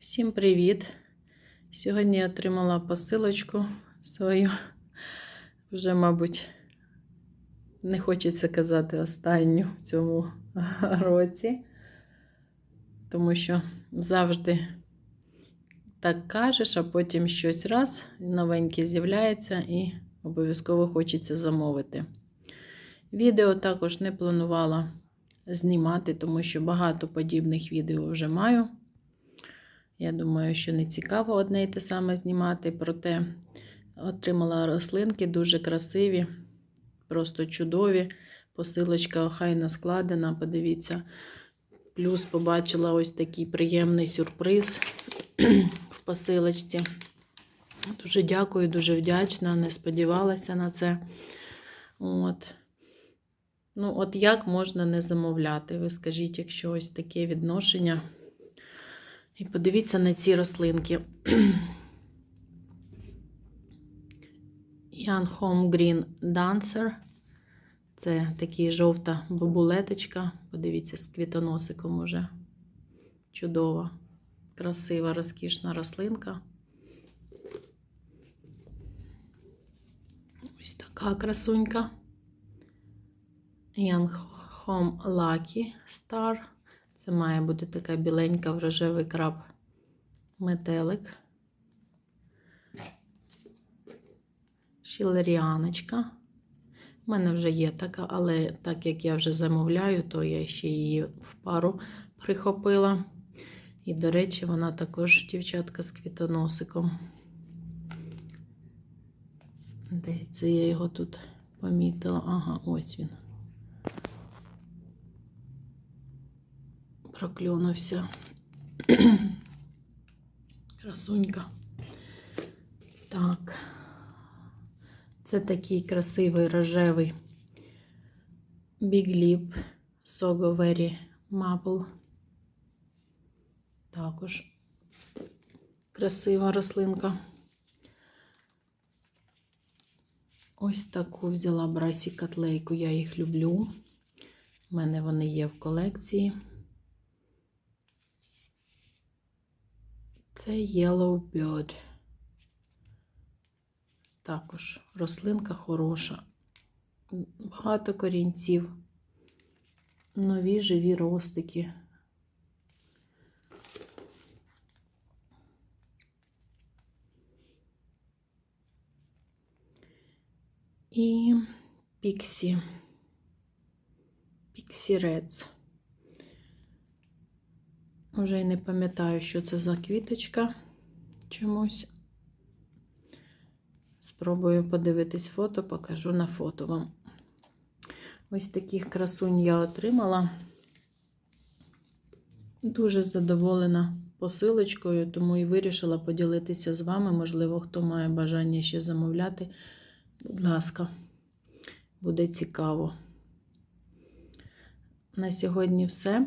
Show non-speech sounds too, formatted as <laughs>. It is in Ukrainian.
Всім привіт! Сьогодні я отримала посилочку свою. Вже, мабуть, не хочеться казати останню в цьому <laughs> році, тому що завжди так кажеш, а потім щось раз новеньке з'являється і обов'язково хочеться замовити. Відео також не планувала знімати, тому що багато подібних відео вже маю. Я думаю, що не цікаво одне і те саме знімати, проте отримала рослинки дуже красиві, просто чудові. Посилочка охайно складена, подивіться. Плюс побачила ось такий приємний сюрприз <clears throat> в посилочці. Дуже дякую, дуже вдячна, не сподівалася на це. От. Ну, от як можна не замовляти? Ви скажіть, якщо ось таке відношення. І подивіться на ці рослинки. <clears throat> Home Green Dancer. Це такий жовта бабулеточка. Подивіться, з квітоносиком уже. Чудова, красива, розкішна рослинка. Ось така красунька. Young Home Lucky Star. Це має бути така біленька в рожевий краб метелик. Шілеріаночка. У мене вже є така, але так як я вже замовляю, то я ще її в пару прихопила. І, до речі, вона також дівчатка з квітоносиком. Де це я його тут помітила? Ага, ось він. Проклюнувся. Красунька. Так. Це такий красивий рожевий Big Lip Sogo Very Maple. Також красива рослинка. Ось таку взяла брасі котлейку, я їх люблю. У мене вони є в колекції. Це Yellow Bird. Також рослинка хороша. Багато корінців, нові живі ростики. І Піксі. Піксі Reds. Вже й не пам'ятаю, що це за квіточка чомусь. Спробую подивитись фото, покажу на фото вам. Ось таких красунь я отримала. Дуже задоволена посилочкою, тому і вирішила поділитися з вами. Можливо, хто має бажання ще замовляти. Будь ласка, буде цікаво. На сьогодні все.